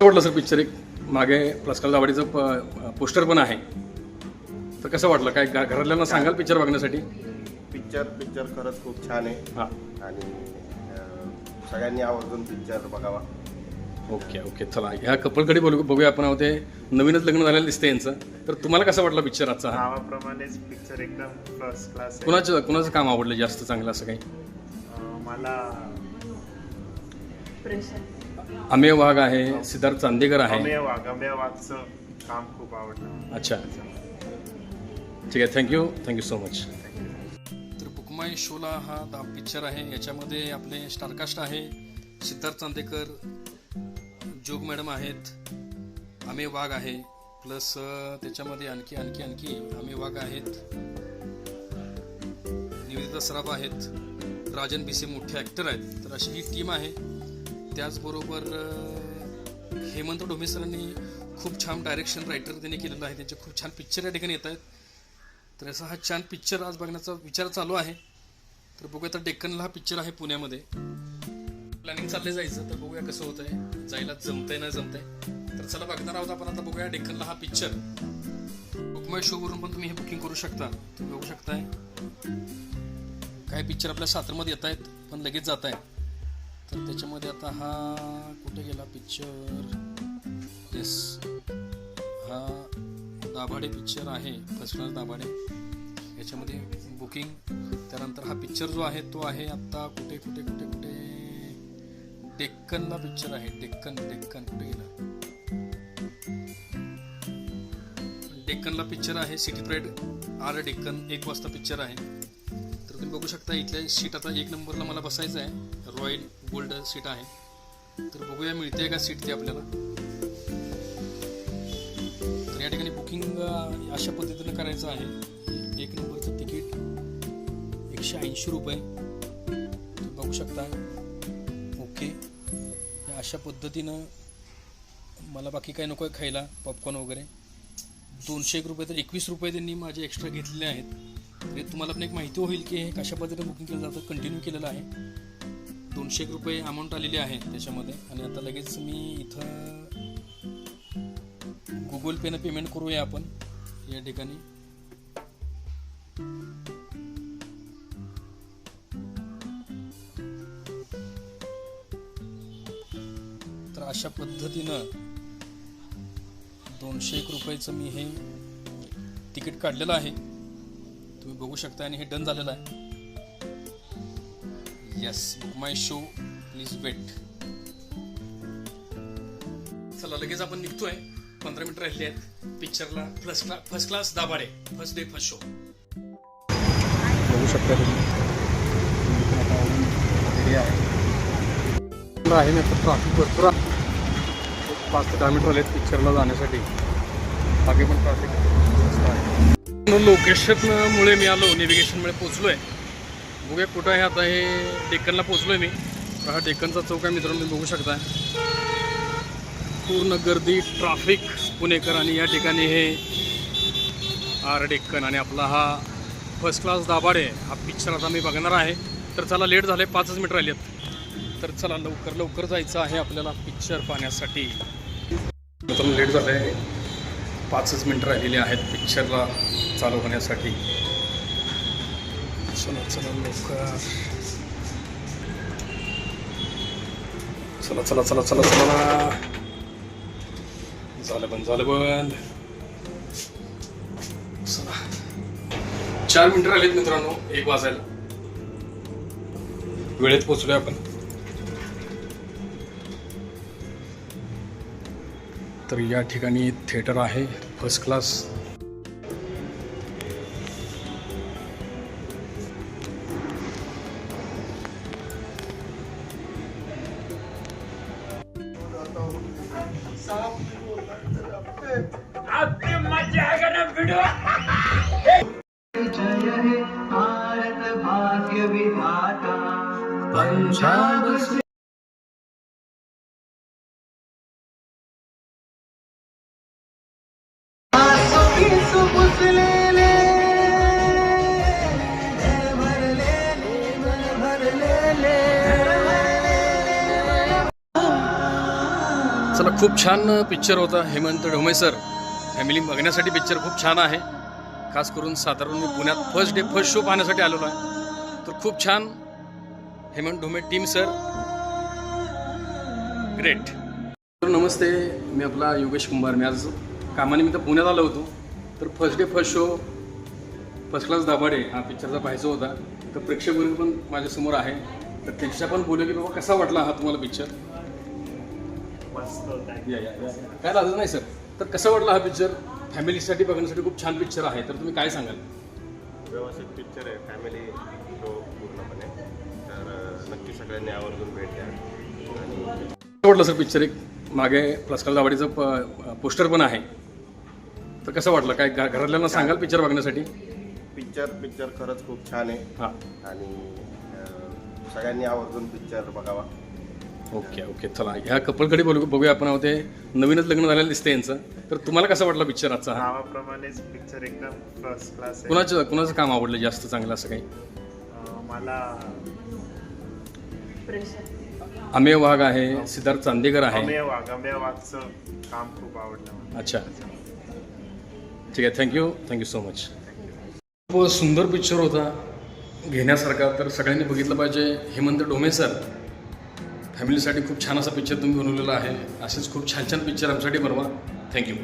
वाटलं sir picture एक. मागे प्लसकाल दावाडीचं प पोस्टर पण आहे. तर कसं वाटलं? काय घरातल्यांना सांगाल पिक्चर बघण्यासाठी? पिक्चर पिक्चर खरंच खूप छान आहे. हां. आणि सगळ्यांनी आवर्जून पिक्चर बघावा. Okay okay. चला ह्या कपलकडे बोलू बघूया आपण ते. नवीनच लग्न झालेलं दिसतंय यांचं. तर तुम्हाला कसा वाटला पिक्चर आजचा हा? नावाप्रमाणेच पिक्चर एकदम फर्स्ट क्लास आहे. कुणाचं कुणाचं काम आवडलं जास्त चांगलं असं काही? मला अमेय वाघ आहे सिद्धार्थ चांदेकर आहे. वाघ वाघचं काम खूप आवडलं. अच्छा. ठीक आहे थँक्यू थँक्यू सो मच तर बुकमाय शोला हा दा पिक्चर आहे. याच्यामध्ये आपले स्टारकास्ट आहे सिद्धार्थ चांदेकर जोग मॅडम आहेत अमेय वाघ आहे. प्लस त्याच्यामध्ये आणखी आणखी आणखी अमेय वाघ आहेत. निवेदिता सराफ आहेत. राजन बिसे मोठे ॲक्टर आहेत. तर अशी ही टीम आहे. त्याचबरोबर हेमंत डोमे सरांनी खूप छान डायरेक्शन रायटर त्यांनी केलेलं आहे. त्यांचे खूप छान पिक्चर या ठिकाणी येत आहेत. तर असा हा छान पिक्चर आज बघण्याचा विचार चालू आहे. तर बघूया तर डेक्कनला हा पिक्चर आहे पुण्यामध्ये. प्लॅनिंग चालले जायचं तर बघूया कसं होत आहे जायला जमतंय ना जमतंय. तर चला बघणार आहोत आपण आता बघूया डेक्कनला हा पिक्चर बुकमाय शोवरून पण तुम्ही हे बुकिंग करू शकता. तुम्ही बघू शकताय. काही पिक्चर आपल्या सातारमध्ये येत आहेत पण लगेच जात आहेत. तर त्याच्यामध्ये आता हा कुठे गेला पिक्चर येस हा दाभाडे पिक्चर आहे फर्स्ट क्लास दाभाडे. याच्यामध्ये बुकिंग त्यानंतर हा पिक्चर जो आहे तो आहे आत्ता कुठे कुठे कुठे कुठे? डेक्कनला पिक्चर आहे. डेक्कन डेक्कन कुठे गेला? डेक्कनला पिक्चर आहे. City Pride or Deccan. एक वाजता पिक्चर आहे. तुम्ही बघू शकता इथल्या सीट आता एक नंबरला मला बसायचं आहे. रॉयल गोल्ड सीट आहे. तर बघूया मिळते का सीट ती आपल्याला? तर या ठिकाणी बुकिंग अशा पद्धतीनं करायचं आहे. एक नंबरचं तिकीट एकशे ऐंशी रुपये. तुम्ही बघू शकता. ओके. या अशा पद्धतीनं मला बाकी काय नको आहे खायला. पॉपकॉर्न वगैरे. दोनशे एक रुपये तर एकवीस रुपये त्यांनी माझे एक्स्ट्रा घेतलेले आहेत. म्हणजे तुम्हाला पण एक माहिती होईल की हे कशा पद्धतीने बुकिंग केलं जातं कंटिन्यू केलेलं आहे. दोनशे एक रुपये अमाऊंट आलेली आहे त्याच्यामध्ये. आणि आता लगेच मी इथं गुगल पेनं पेमेंट करूया आपण या ठिकाणी. तर अशा पद्धतीनं दोनशे एक रुपयाचं मी हे तिकीट काढलेलं आहे. तुम्ही बघू शकता आणि हे डन झालेलं आहे. Yes book my show please wait चला लगेच आपण निघतोय. पंधरा मिनिट राहिले आहेत. पिक्चरला फर्स्ट क्लास फर्स्ट क्लास दाबाडे फर्स्ट डे फर्स्ट शो बघू शकता तुम्ही. आहे. आहे ना ट्राफिक भरपूर पाच ते दहा मिनिट आहेत पिक्चरला जाण्यासाठी. बाकी पण ट्राफिक लोकेशनमुळे मी आलो नेव्हिगेशनमुळे पोचलो आहे बघूया कुठं आहे आता हे डेक्कनला पोचलो आहे मी हा डेक्कनचा चौक आहे मित्रांनो तुम्ही बघू शकता. पूर्ण गर्दी ट्राफिक पुणेकर आणि या ठिकाणी हे आर डेक्कन आणि आपला हा फर्स्ट क्लास दाभाडे हा पिक्चर आता मी बघणार आहे. तर चला लेट झाले पाचच मिनिट राहिली आहेत तर चला लवकर लवकर जायचं आहे आपल्याला पिक्चर पाहण्यासाठी. लेट झालं आहे पाचच मिनटं राहिलेली आहेत पिक्चरला चालू होण्यासाठी. चला चला लवकर. चला चला चला चला चला. झालं बंद झालं बंद. चला. चार मिनिटं राहिलेत मित्रांनो एक वाजायला. वेळेत पोचलोय आपण. तर या ठिकाणी थिएटर आहे फ़र्स्ट क्लास जय चला खूप छान पिक्चर होता हेमंत ढोमे सर फॅमिली बघण्यासाठी पिक्चर खूप छान आहे. खास करून साधारण मी पुण्यात फर्स्ट डे फर्स्ट शो पाहण्यासाठी आलेलो आहे. तर खूप छान Hemant Dhome team sir great नमस्ते. मी आपला योगेश कुंभार. मी आज कामानिमित्त पुण्यात आलो होतो. तर first day first show first class Dabhade हा पिक्चरचा पाहायचा होता. तर प्रेक्षक वर्ग पण माझ्यासमोर आहे. तर त्यांच्या पण बोलू की बाबा कसा वाटला हा तुम्हाला पिक्चर या या या काय लागलं नाही सर तर कसं वाटलं हा पिक्चर फॅमिलीसाठी बघण्यासाठी खूप छान पिक्चर आहे. तर तुम्ही काय सांगाल? व्यवस्थित पिक्चर आहे. फॅमिली शो पूर्णपणे. तर अं, नक्की सगळ्यांनी आवर्जून भेट द्या. आणि कसं वाटलं सर पिक्चर एक मागे प्लसकाल दावाडीचं पोस्टर पण आहे. तर कसं वाटलं? काय घ- घरातल्यांना सांगाल पिक्चर बघण्यासाठी? पिक्चर पिक्चर खरंच खूप छान आहे. हां. आणि अं, सगळ्यांनी आवर्जून पिक्चर बघावा. Okay okay. चला ह्या कपलकडे बोलू बघूया आपण आहोत ते. नवीनच लग्न झालेलं दिसते यांचं. तर तुम्हाला कसा वाटला पिक्चर आजचा हा? नावाप्रमाणेच पिक्चर एकदम फर्स्ट क्लास आहे. कुणाचं कुणाचं काम आवडलं जास्त चांगलं असं काही? अं, मला अमेय वाघ आहे सिद्धार्थ चांदेकर आहे. अमेय वाघ अमेय वाघचं काम खूप आवडलं मला. अच्छा. ठीक आहे थँक्यू थँक्यू सो मच खूप सुंदर पिक्चर होता. घेण्यासारखा तर सगळ्यांनी बघितलं पाहिजे. हेमंत डोमे सर फॅमिलीसाठी खूप छान असा पिक्चर तुम्ही बनवलेला आहे. असेच खूप छान छान पिक्चर आमच्यासाठी बनवा. थँक्यू